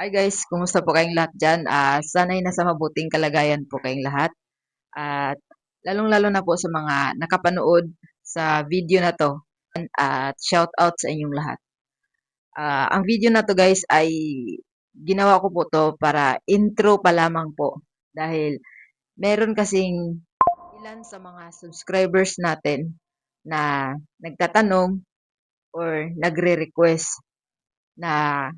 Hi guys, kumusta po kayong lahat dyan? Ah, sana'y nasa mabuting kalagayan po kayong lahat. At lalong-lalo na po sa mga nakapanood sa video na to. At shout out sa inyong lahat. Ah, ang video na to guys ay ginawa ko po to para intro pa lamang po. Dahil meron kasing ilan sa mga subscribers natin na nagtatanong or nagre-request na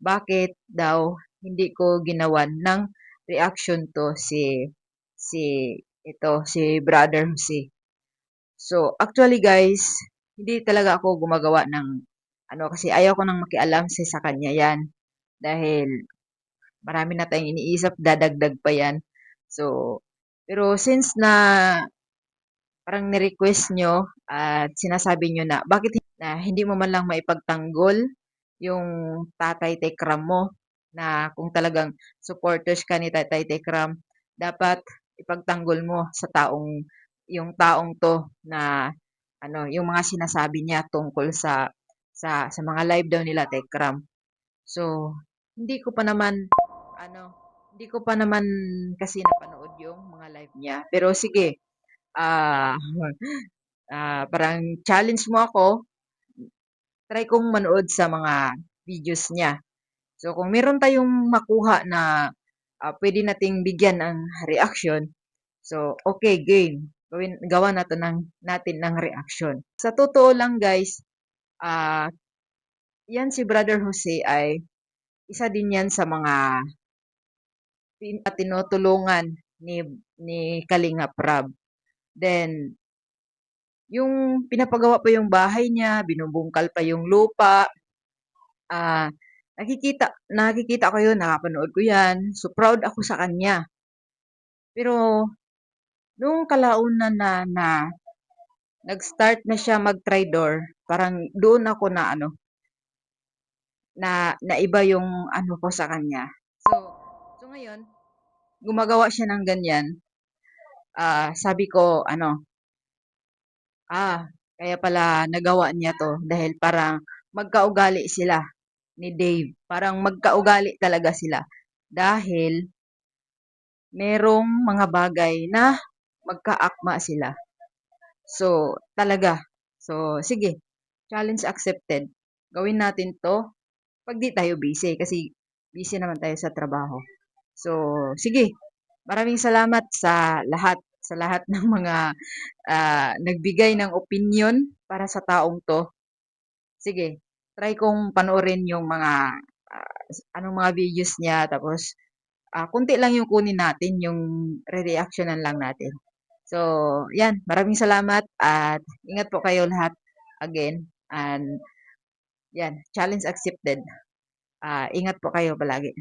bakit daw hindi ko ginawan ng reaction to si si ito si Brother Jose. So actually guys, hindi talaga ako gumagawa ng ano kasi ayaw ko nang makialam sa sa kanya yan dahil marami na tayong iniisip dadagdag pa yan. So pero since na parang ni-request nyo at sinasabi nyo na bakit na hindi mo man lang maipagtanggol yung Tatay Tekram mo na kung talagang supporters ka ni Tatay Tekram, dapat ipagtanggol mo sa taong yung taong to na ano, yung mga sinasabi niya tungkol sa sa sa mga live daw nila Tekram. So, hindi ko pa naman ano, hindi ko pa naman kasi napanood yung mga live niya. Pero sige, ah ah, parang challenge mo ako try kong manood sa mga videos niya. So, kung meron tayong makuha na uh, pwede nating bigyan ng reaction, so, okay, game. Gawin, gawa natin ng, natin ng reaction. Sa totoo lang, guys, uh, yan si Brother Jose ay isa din yan sa mga tinutulungan ni, ni Kalinga Prab. Then, yung pinapagawa pa yung bahay niya, binubungkal pa yung lupa. Ah, nakikita nakikita ko yun, nakapanood ko yan. So, proud ako sa kanya. Pero, nung kalaunan na, na nag-start na siya mag-tridor, parang doon ako na ano, na naiba yung ano ko sa kanya. So, so ngayon, gumagawa siya ng ganyan. Ah, sabi ko, ano, Ah, kaya pala nagawa niya 'to dahil parang magkaugali sila ni Dave. Parang magkaugali talaga sila dahil merong mga bagay na magkaakma sila. So, talaga. So, sige, challenge accepted. Gawin natin 'to 'pag di tayo busy kasi busy naman tayo sa trabaho. So, sige. Maraming salamat sa lahat sa lahat ng mga uh, nagbigay ng opinion para sa taong to. Sige, try kong panoorin yung mga uh, anong mga videos niya tapos uh, kunti lang yung kunin natin yung re-reactionan lang natin. So, yan, maraming salamat at ingat po kayo lahat again and yan, challenge accepted. Uh, ingat po kayo palagi.